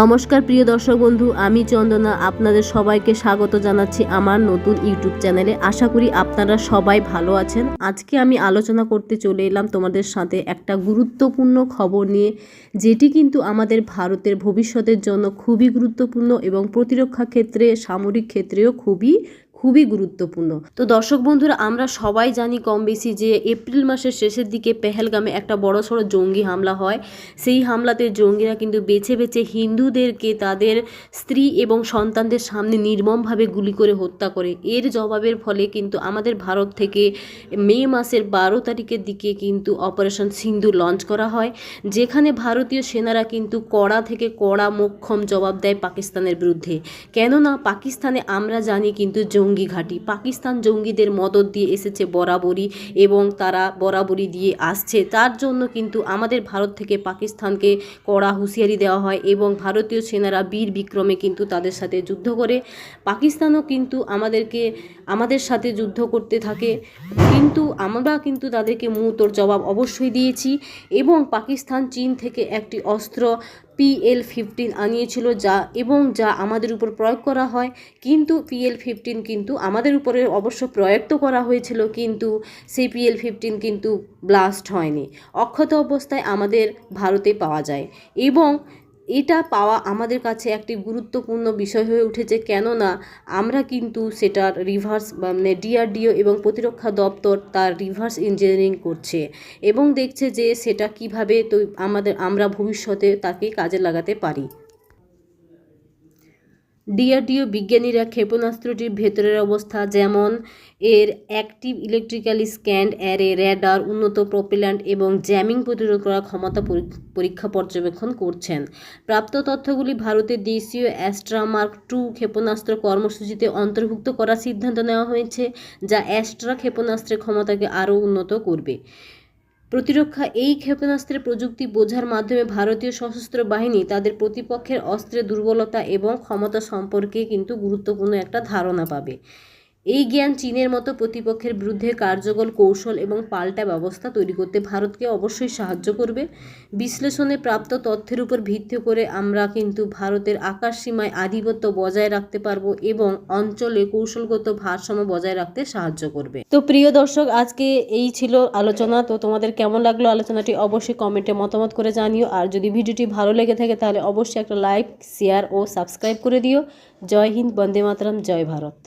নমস্কার প্রিয় দর্শক বন্ধু, আমি চন্দনা, আপনাদের সবাইকে স্বাগত জানাচ্ছি আমার নতুন ইউটিউব চ্যানেলে। আশা করি আপনারা সবাই ভালো আছেন। আজকে আমি আলোচনা করতে চলে এলাম তোমাদের সাথে একটা গুরুত্বপূর্ণ খবর নিয়ে, যেটি কিন্তু আমাদের ভারতের ভবিষ্যতের জন্য খুবই গুরুত্বপূর্ণ এবং প্রতিরক্ষা ক্ষেত্রে, সামরিক ক্ষেত্রেও খুবই খুবই গুরুত্বপূর্ণ। তো দর্শক বন্ধুরা, আমরা সবাই জানি কম বেশি যে এপ্রিল মাসের শেষের দিকে পেহেলগামে একটা বড় সড়ো জঙ্গি হামলা হয়। সেই হামলাতে জঙ্গিরা কিন্তু বেছে বেছে হিন্দুদেরকে তাদের স্ত্রী এবং সন্তানদের সামনে নির্মমভাবে গুলি করে হত্যা করে। এর জবাবের ফলে কিন্তু আমাদের ভারত থেকে মে মাসের বারো তারিখের দিকে কিন্তু অপারেশন সিন্ধু লঞ্চ করা হয়, যেখানে ভারতীয় সেনারা কিন্তু কড়া থেকে কড়া মোক্ষম জবাব দেয় পাকিস্তানের বিরুদ্ধে। কেননা, পাকিস্তানে আমরা জানি কিন্তু জঙ্গি ঘাঁটি। পাকিস্তান জঙ্গিদের মদত দিয়ে এসেছে বরাবরই এবং তারা বরাবরই দিয়ে আসছে। তার জন্য কিন্তু আমাদের ভারত থেকে পাকিস্তানকে কড়া হুঁশিয়ারি দেওয়া হয় এবং ভারতীয় সেনারা বীর বিক্রমে কিন্তু তাদের সাথে যুদ্ধ করে। পাকিস্তানও কিন্তু আমাদেরকে, আমাদের সাথে যুদ্ধ করতে থাকে। কিন্তু আমরা কিন্তু তাদেরকে মুহূর্তর জবাব অবশ্যই দিয়েছি এবং পাকিস্তান চীন থেকে একটি অস্ত্র পিএল ফিফটিন আনিয়েছিল যা এবং যা আমাদের উপর প্রয়োগ করা হয়। কিন্তু পিএল ফিফটিন কিন্তু আমাদের উপরে অবশ্য প্রয়োগ তো করা হয়েছিল, কিন্তু সেই পিএল ফিফটিন কিন্তু ব্লাস্ট হয়নি। অক্ষত অবস্থায় আমাদের ভারতে পাওয়া যায় এবং এটা পাওয়া আমাদের কাছে একটি গুরুত্বপূর্ণ বিষয় হয়ে উঠেছে কেননা আমরা কিন্তু সেটার রিভার্স মানে ডিআরডিও এবং প্রতিরক্ষা দপ্তর তার রিভার্স ইঞ্জিনিয়ারিং করছে এবং দেখছে যে সেটা কীভাবে তো আমাদের, আমরা ভবিষ্যতে তাকে কাজে লাগাতে পারি। ডিআরডিও বিজ্ঞানীরা ক্ষেপণাস্ত্রটির ভেতরের অবস্থা যেমন এর active electrically scanned array radar উন্নত প্রপিল্যান্ট এবং জ্যামিং প্রতিরোধ করার ক্ষমতা পরীক্ষা পর্যবেক্ষণ করছেন। প্রাপ্ত তথ্যগুলি ভারতের দেশীয় অ্যাস্ট্রামার্ক টু ক্ষেপণাস্ত্র কর্মসূচিতে অন্তর্ভুক্ত করার সিদ্ধান্ত নেওয়া হয়েছে, যা অ্যাস্ট্রা ক্ষেপণাস্ত্রের ক্ষমতাকে আরও উন্নত করবে। প্রতিরক্ষা এই ক্ষেপণাস্ত্রের প্রযুক্তি বোঝার মাধ্যমে ভারতীয় সশস্ত্র বাহিনী তাদের প্রতিপক্ষের অস্ত্রের দুর্বলতা এবং ক্ষমতা সম্পর্কে কিন্তু গুরুত্বপূর্ণ একটা ধারণা পাবে। এই জ্ঞান চীনের মতো প্রতিপক্ষের বিরুদ্ধে কার্যকর কৌশল এবং পাল্টা ব্যবস্থা তৈরি করতে ভারতকে অবশ্যই সাহায্য করবে। বিশ্লেষণে প্রাপ্ত তথ্যের উপর ভিত্তি করে আমরা কিন্তু ভারতের আকাশ সীমায় আধিপত্য বজায় রাখতে পারব এবং অঞ্চলে কৌশলগত ভারসাম্য বজায় রাখতে সাহায্য করবে। তো প্রিয় দর্শক, আজকে এই ছিল আলোচনা। তো তোমাদের কেমন লাগল আলোচনাটি অবশ্যই কমেন্টে মতামত করে জানিও। আর যদি ভিডিওটি ভালো লেগে থাকে তাহলে অবশ্যই একটা লাইক, শেয়ার ও সাবস্ক্রাইব করে দিও। জয় হিন্দ, বন্দে মাতরম, জয় ভারত।